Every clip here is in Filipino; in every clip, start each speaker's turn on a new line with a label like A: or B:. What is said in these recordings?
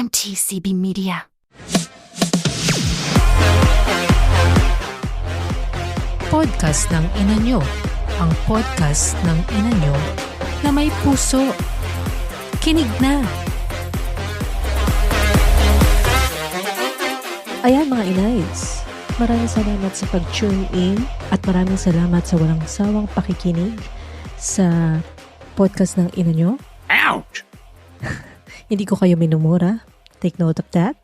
A: MTCB Media.
B: podcast ng ina nyo. Ang podcast ng ina nyo na may puso. Kinig na!
C: Ayan mga inays, maraming salamat sa pag-tune in at maraming salamat sa walang sawang pakikinig sa podcast ng ina nyo.
D: Ouch!
C: Hindi ko kayo minumura. Take note of that.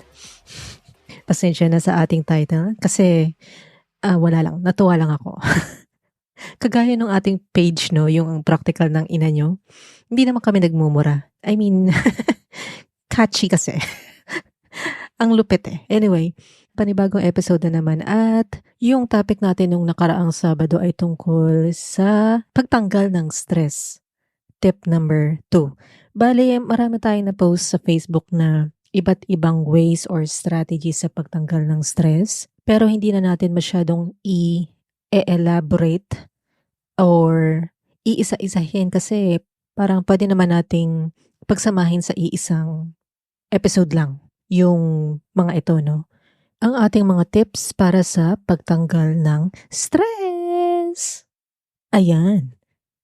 C: Pasensya na sa ating title kasi ah, wala lang, natuwa lang ako. Kagaya ng ating page, no, yung practical ng ina nyo, hindi naman kami nagmumura. I mean, catchy kasi. Ang lupit eh. Anyway, panibagong episode na naman at yung topic natin nung nakaraang Sabado ay tungkol sa pagtanggal ng stress. Tip number two. Bale, marami tayong na-post sa Facebook na iba't ibang ways or strategies sa pagtanggal ng stress. Pero hindi na natin masyadong i-elaborate or iisa-isahin kasi parang pwede naman nating pagsamahin sa iisang episode lang yung mga ito, no? Ang ating mga tips para sa pagtanggal ng stress. Ayan.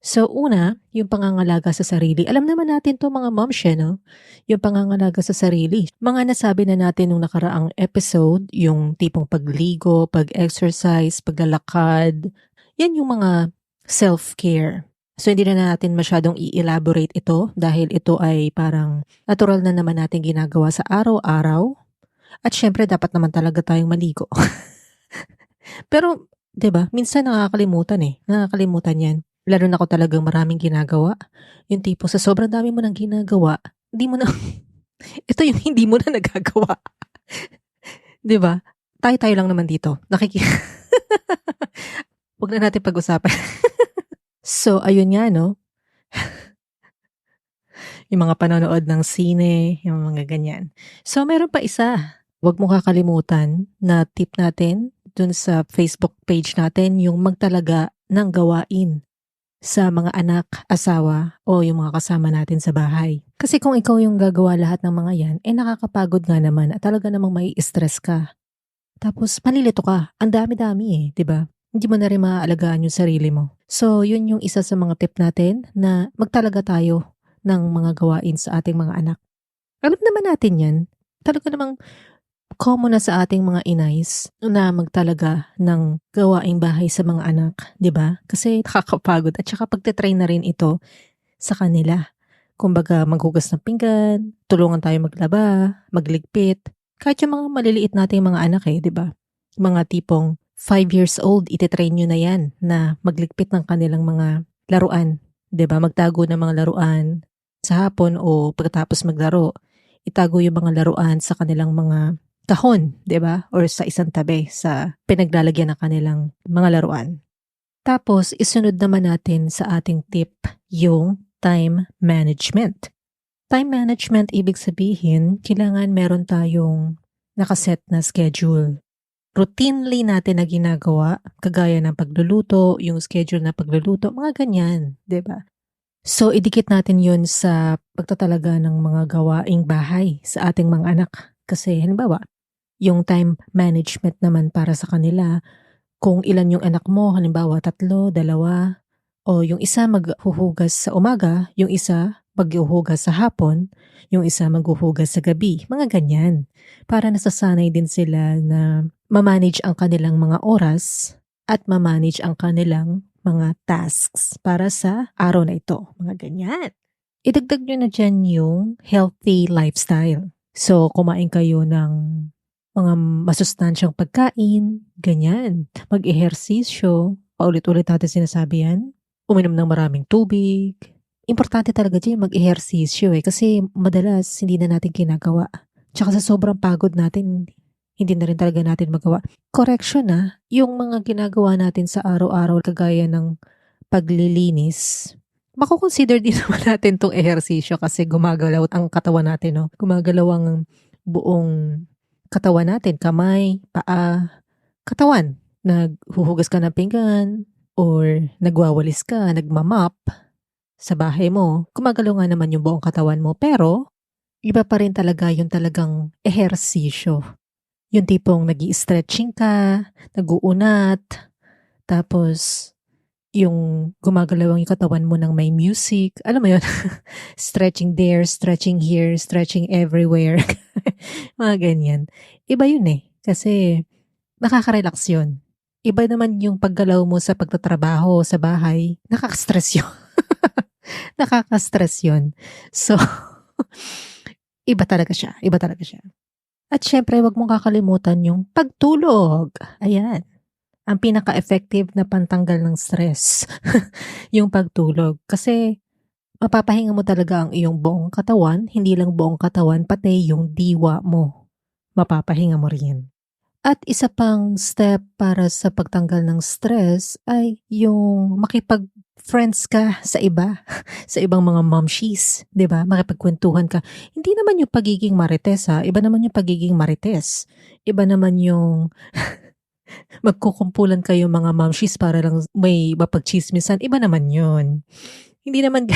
C: So, una, yung pangangalaga sa sarili. Alam naman natin to mga moms, eh, no? Yung pangangalaga sa sarili. Mga nasabi na natin nung nakaraang episode, yung tipong pagligo, pag-exercise, paglalakad. Yan yung mga self-care. So, hindi na natin masyadong i-elaborate ito dahil ito ay parang natural na naman natin ginagawa sa araw-araw. At syempre, dapat naman talaga tayong maligo. Pero, 'di ba minsan nakakalimutan eh. Nakakalimutan yan. Lalo na ako talagang maraming ginagawa. Yung tipo sa sobrang dami mo nang ginagawa, hindi mo na, ito yung hindi mo na nagagawa. ba? Tayo-tayo lang naman dito. Nakiki... Huwag na natin pag-usapan. so, ayun nga, no? yung mga panonood ng sine, yung mga ganyan. So, meron pa isa. Huwag mo kakalimutan na tip natin dun sa Facebook page natin yung magtalaga ng gawain sa mga anak, asawa, o yung mga kasama natin sa bahay. Kasi kung ikaw yung gagawa lahat ng mga yan, eh nakakapagod nga naman at talaga namang may stress ka. Tapos malilito ka. Ang dami-dami eh, 'di ba? Hindi mo na rin maaalagaan yung sarili mo. So, yun yung isa sa mga tip natin na magtalaga tayo ng mga gawain sa ating mga anak. Alam naman natin yan. Talaga namang common na sa ating mga inays na magtalaga ng gawaing bahay sa mga anak, 'di ba? Kasi nakakapagod at saka pagte-train na rin ito sa kanila. Kumbaga maghugas ng pinggan, tulungan tayo maglaba, magligpit. Kahit yung mga maliliit nating mga anak eh, 'di ba? Mga tipong 5 years old, ititrain nyo na yan na magligpit ng kanilang mga laruan. 'di ba? Magtago ng mga laruan sa hapon o pagkatapos maglaro. Itago yung mga laruan sa kanilang mga kahon, 'di ba? Or sa isang tabi sa pinaglalagyan ng kanilang mga laruan. Tapos isunod naman natin sa ating tip yung time management. Time management ibig sabihin, kailangan meron tayong nakaset na schedule. Routinely natin na ginagawa, kagaya ng pagluluto, yung schedule na pagluluto, mga ganyan, 'di ba? So, idikit natin yun sa pagtatalaga ng mga gawaing bahay sa ating mga anak. Kasi, halimbawa, yung time management naman para sa kanila, kung ilan yung anak mo, halimbawa tatlo, dalawa, o yung isa maghuhugas sa umaga, yung isa maghuhugas sa hapon, yung isa maghuhugas sa gabi, mga ganyan. Para nasasanay din sila na mamanage ang kanilang mga oras at mamanage ang kanilang mga tasks para sa araw na ito. Mga ganyan. Idagdag nyo na dyan yung healthy lifestyle. So, kumain kayo ng mga masustansyang pagkain, ganyan. Mag-ehersisyo, paulit-ulit natin sinasabi yan. Uminom ng maraming tubig. Importante talaga dyan mag-ehersisyo eh, kasi madalas hindi na natin ginagawa. Tsaka sa sobrang pagod natin, hindi na rin talaga natin magawa. Correction ah, yung mga ginagawa natin sa araw-araw kagaya ng paglilinis, makukonsider din naman natin tong ehersisyo kasi gumagalaw ang katawan natin, no? Gumagalaw ang buong katawan natin, kamay, paa, katawan. Naghuhugas ka ng pinggan or nagwawalis ka, nagmamap sa bahay mo. Gumagalaw nga naman yung buong katawan mo pero iba pa rin talaga yung talagang ehersisyo. Yung tipong nag stretching ka, nag-uunat, tapos yung gumagalaw yung katawan mo ng may music. Alam mo yun? stretching there, stretching here, stretching everywhere. Mga ganyan. Iba yun eh. Kasi nakaka-relax yun. Iba naman yung paggalaw mo sa pagtatrabaho sa bahay. Nakaka-stress yun. nakaka-stress yun. So, iba talaga siya. Iba talaga siya. At syempre, wag mong kakalimutan yung pagtulog. Ayan ang pinaka-effective na pantanggal ng stress, yung pagtulog. Kasi mapapahinga mo talaga ang iyong buong katawan, hindi lang buong katawan, pati yung diwa mo. Mapapahinga mo rin. At isa pang step para sa pagtanggal ng stress ay yung makipag friends ka sa iba, sa ibang mga momshies, 'di ba? Makipagkwentuhan ka. Hindi naman yung pagiging marites ha, iba naman yung pagiging marites. Iba naman yung magkukumpulan kayo mga mamshis para lang may mapagchismisan, iba naman yun. Hindi naman,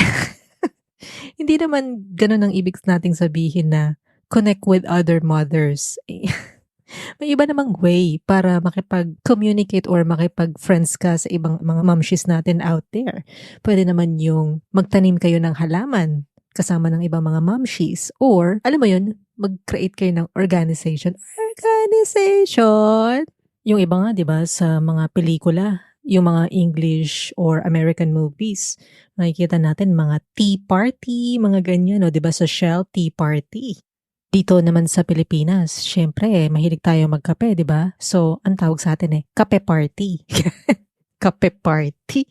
C: hindi naman ganun ang ibig nating sabihin na connect with other mothers. may iba namang way para makipag-communicate or makipag-friends ka sa ibang mga mamshis natin out there. Pwede naman yung magtanim kayo ng halaman kasama ng ibang mga mamshis or, alam mo yun, mag-create kayo ng organization. Organization! Yung iba nga 'di ba sa mga pelikula, yung mga English or American movies, makikita natin mga tea party, mga ganyan, no, 'di ba sa Shell tea party. Dito naman sa Pilipinas, syempre, mahilig tayo magkape, 'di ba? So, ang tawag sa atin eh, kape party. kape party.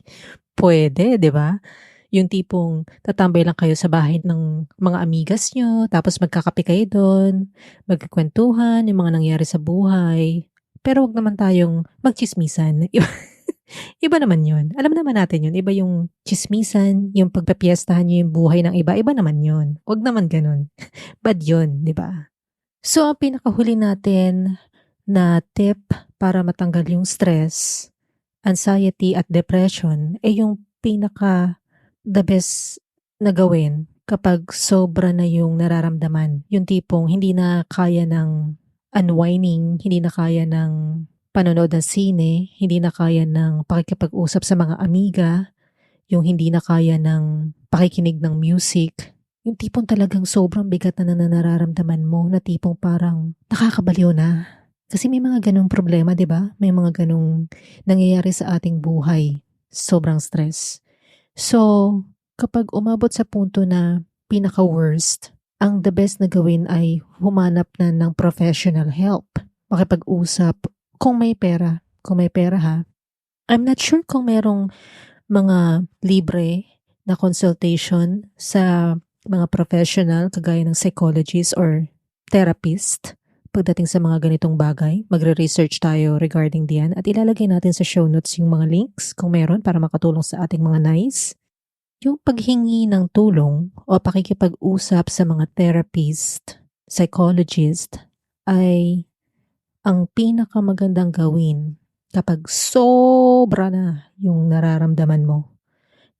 C: Pwede, 'di ba? Yung tipong tatambay lang kayo sa bahay ng mga amigas nyo, tapos magkakape kayo doon, magkikwentuhan, yung mga nangyari sa buhay. Pero wag naman tayong magchismisan. Iba, iba naman yun. Alam naman natin yun. Iba yung chismisan, yung pagpapiestahan nyo yung buhay ng iba. Iba naman yun. Wag naman ganun. Bad yun, di ba? So, ang pinakahuli natin na tip para matanggal yung stress, anxiety at depression ay yung pinaka the best na gawin kapag sobra na yung nararamdaman. Yung tipong hindi na kaya ng unwinding, hindi na kaya ng panonood ng sine, hindi na kaya ng pakikipag-usap sa mga amiga, yung hindi na kaya ng pakikinig ng music, yung tipong talagang sobrang bigat na nararamdaman mo na tipong parang nakakabaliw na. Kasi may mga ganong problema, di ba? May mga ganong nangyayari sa ating buhay. Sobrang stress. So, kapag umabot sa punto na pinaka-worst, ang the best na gawin ay humanap na ng professional help. Makipag-usap kung may pera. Kung may pera ha. I'm not sure kung merong mga libre na consultation sa mga professional kagaya ng psychologist or therapist pagdating sa mga ganitong bagay. Magre-research tayo regarding diyan at ilalagay natin sa show notes yung mga links kung meron para makatulong sa ating mga nice. Yung paghingi ng tulong o pakikipag-usap sa mga therapist, psychologist ay ang pinakamagandang gawin kapag sobra na yung nararamdaman mo.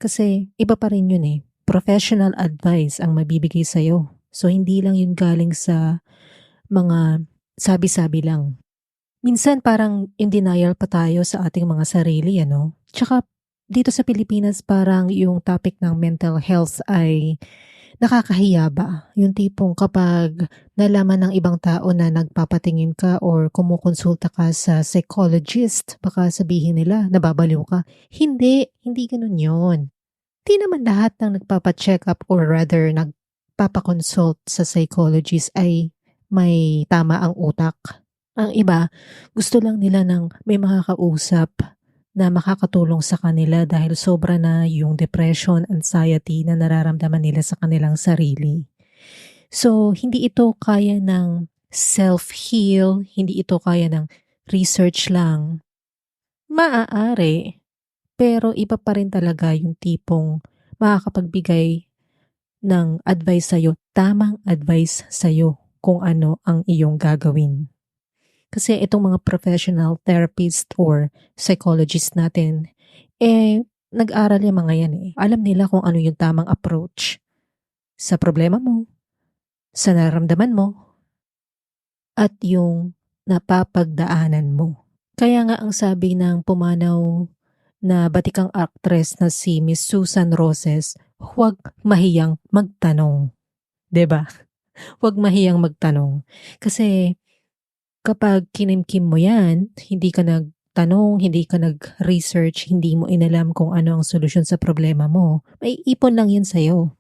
C: Kasi iba pa rin yun eh. Professional advice ang mabibigay sa'yo. So hindi lang yun galing sa mga sabi-sabi lang. Minsan parang in denial pa tayo sa ating mga sarili, ano? Tsaka dito sa Pilipinas parang yung topic ng mental health ay nakakahiya ba? Yung tipong kapag nalaman ng ibang tao na nagpapatingin ka or kumukonsulta ka sa psychologist, baka sabihin nila, nababaliw ka. Hindi, hindi ganun yon. Di naman lahat ng nagpapacheck up or rather nagpapakonsult sa psychologist ay may tama ang utak. Ang iba, gusto lang nila ng may makakausap na makakatulong sa kanila dahil sobra na yung depression, anxiety na nararamdaman nila sa kanilang sarili. So, hindi ito kaya ng self-heal, hindi ito kaya ng research lang. Maaari, pero iba pa rin talaga yung tipong makakapagbigay ng advice sa'yo, tamang advice sa'yo kung ano ang iyong gagawin. Kasi itong mga professional therapist or psychologist natin, eh, nag-aral yung mga yan eh. Alam nila kung ano yung tamang approach sa problema mo, sa nararamdaman mo at yung napapagdaanan mo. Kaya nga ang sabi ng pumanaw na batikang actress na si Miss Susan Roses, huwag mahiyang magtanong. ba? Huwag mahiyang magtanong. Kasi kapag kinimkim mo 'yan, hindi ka nagtanong, hindi ka nag-research, hindi mo inalam kung ano ang solusyon sa problema mo, may ipon lang 'yan sa'yo.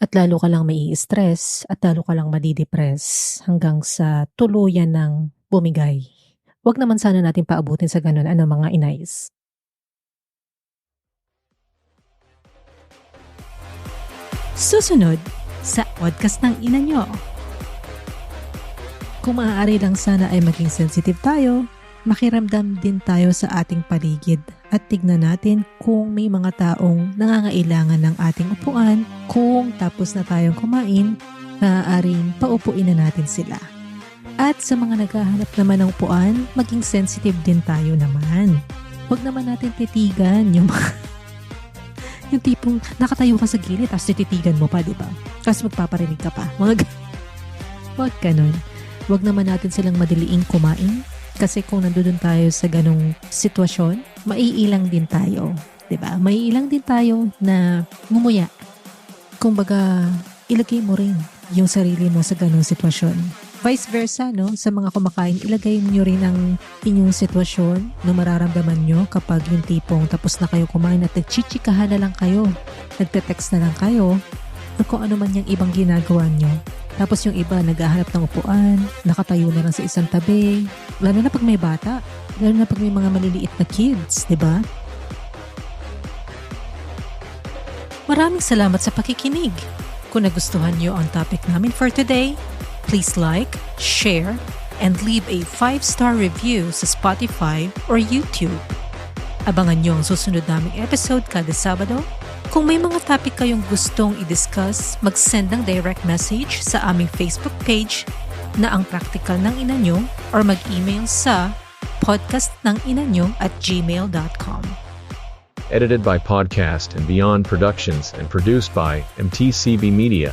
C: At lalo ka lang mai stress at lalo ka lang madidepress hanggang sa tuluyan ng bumigay. Huwag naman sana natin paabutin sa ganun ano mga inays.
B: Susunod sa podcast ng ina nyo.
C: Kung maaari lang sana ay maging sensitive tayo, makiramdam din tayo sa ating paligid at tignan natin kung may mga taong nangangailangan ng ating upuan, kung tapos na tayong kumain, maaaring paupuin na natin sila. At sa mga naghahanap naman ng upuan, maging sensitive din tayo naman. Huwag naman natin titigan yung mga yung tipong nakatayo ka sa gilid tapos tititigan mo pa, di ba? Tapos magpaparinig ka pa. Mga Huwag ganun. Huwag naman natin silang madiliing kumain kasi kung nandoon tayo sa ganong sitwasyon, maiilang din tayo. 'di ba? Maiilang din tayo na ngumuya. Kumbaga, ilagay mo rin yung sarili mo sa ganong sitwasyon. Vice versa, no? Sa mga kumakain, ilagay niyo rin ang inyong sitwasyon na mararamdaman nyo kapag yung tipong tapos na kayo kumain at nagchichikahan na lang kayo, nagte-text na lang kayo, o kung ano man yung ibang ginagawa nyo. Tapos yung iba, naghahanap ng upuan, nakatayo na lang sa isang tabi, lalo na pag may bata, lalo na pag may mga maliliit na kids, di ba?
B: Maraming salamat sa pakikinig. Kung nagustuhan nyo ang topic namin for today, please like, share, and leave a 5-star review sa Spotify or YouTube. Abangan nyo ang susunod naming episode kada Sabado. Kung may mga topic kayong gustong i-discuss, mag-send ng direct message sa aming Facebook page na ang practical ng ina or mag-email sa podcastnanginanyo at gmail.com.
A: Edited by Podcast and Beyond Productions and produced by MTCB Media.